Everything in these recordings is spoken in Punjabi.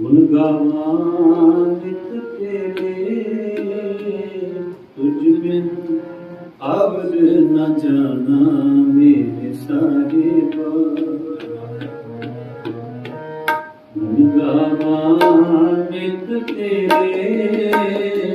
ਗੁਣ ਗਾਵਾਂ ਨਿਤ ਤੇਰੇ ਤੁਝ ਬਿਨ ਆਵਲ ਨ ਜਾਣਾ ਮੇਰੇ ਸਾਹਿਬਾ ਗਾਵਾਂ ਮਿਤ ਤੇਰੇ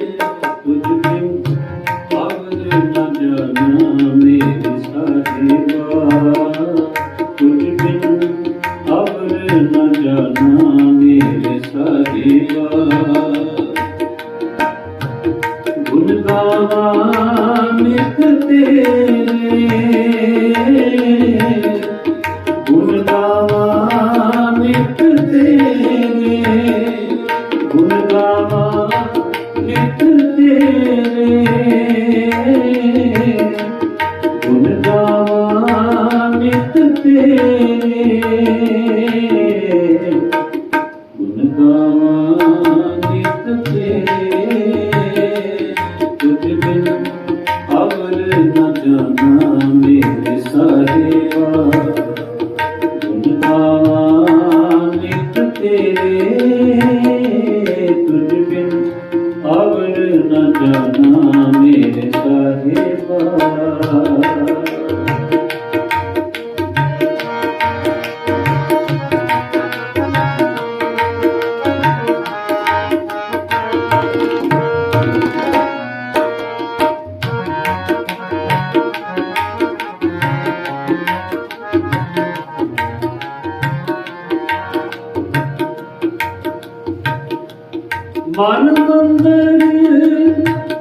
ਮਨ ਮੰਦਰ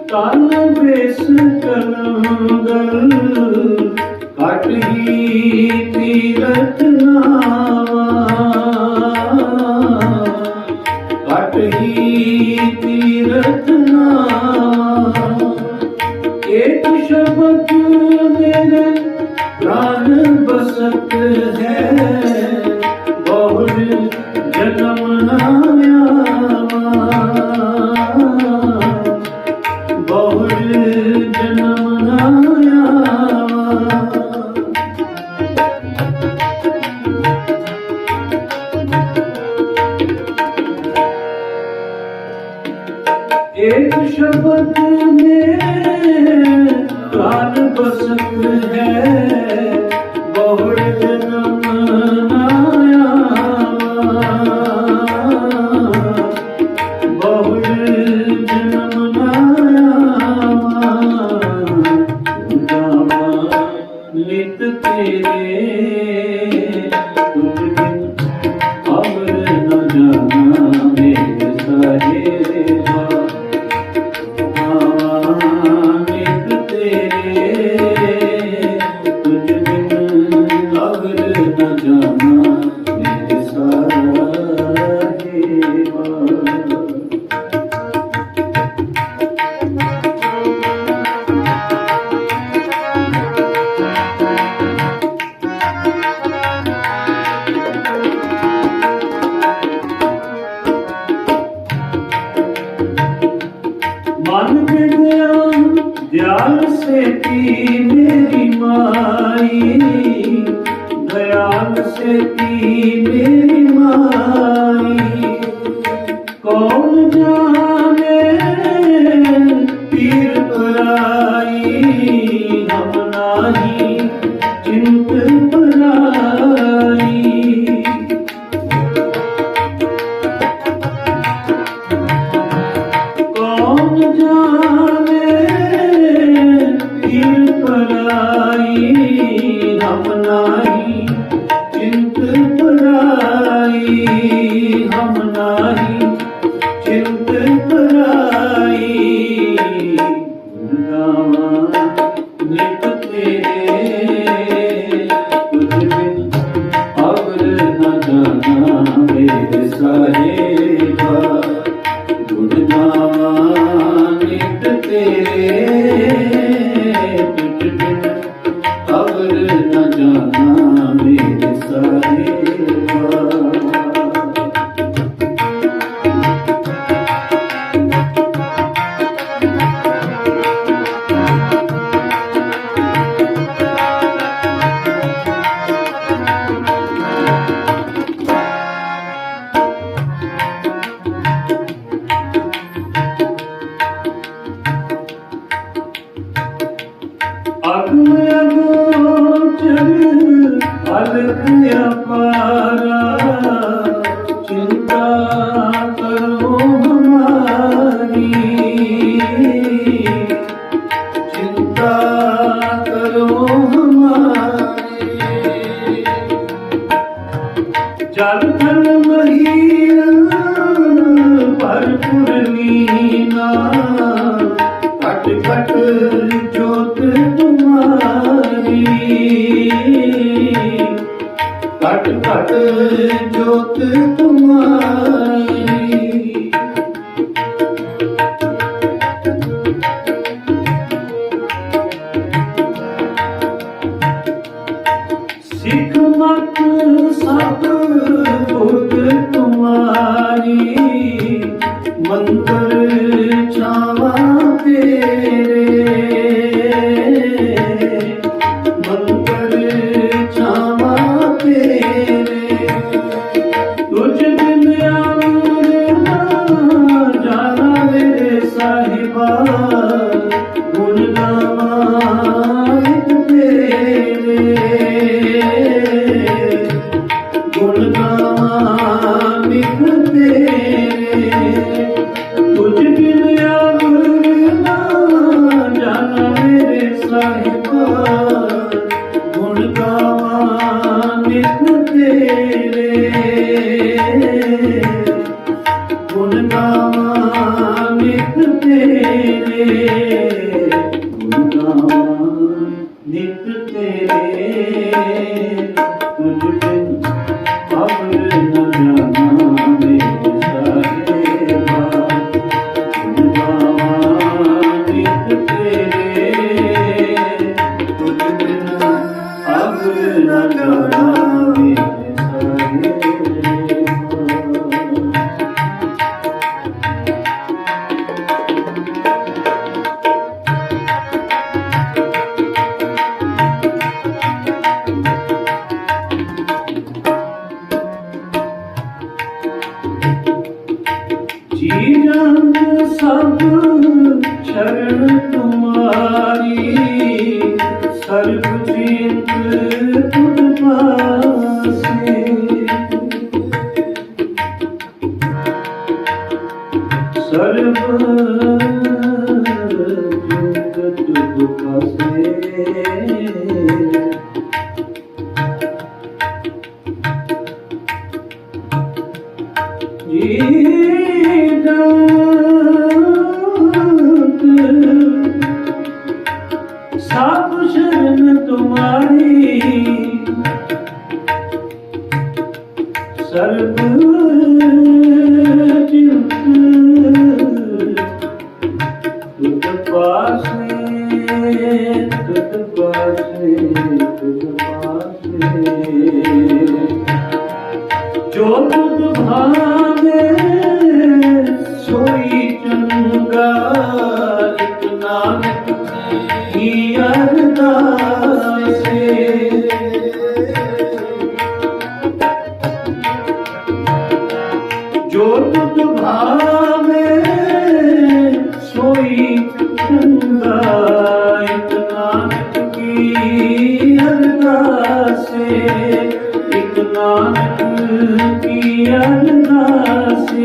ਤਨ ਬੇਸ ਕਲੰਗਲ ਕਟ ਹੀ ਤੀਰਤ ਨਾਵਾ ਕਟ ਹੀ ਤੀਰਤ ਨਾਵਾ ਇੱਕ ਸ਼ਬਦ ਮੇਰੇ ਪ੍ਰਾਨ ਬਸਤ ਹੈ। প্রভু ਸੇਤੀ ਮੇਰੀ ਮਾਈ ਦਇਆ ਸੇਤੀ ਮੇਰੀ ਹਮ ਨਾਹੀ ਚਿੰਤ ਪਰਾਈ ਗਾਵਾਂ ਨਿਤ ਤੇਰੇ ਤੁਝ ਬਿਨ ਅਵਰ ਨ ਜਾਣਾ ਮੇਰੇ ਸਾਹਿਬਾ ਗੁਣ ਗਾਵਾਂ ਨਿਤ ਤੇਰੇ ਘਟ ਘਟ ਜੋਤ ਤੁਮਾਰੀ। ਸਿੱਖ ਮਤ ਸਭ ਬੁੱਧ ਤੁਮਾਰੀ। ਮੰਤਰ ਸਭ ਸ਼ਰਨ ਤੁਮਾਰੀ ਸਰਬ ਚਿੰਤ ਤੁਮ ਪਾਸੇ। ਸਰਬ ਚਿੰਤ ਤੁਮ ਪਾਸੇ।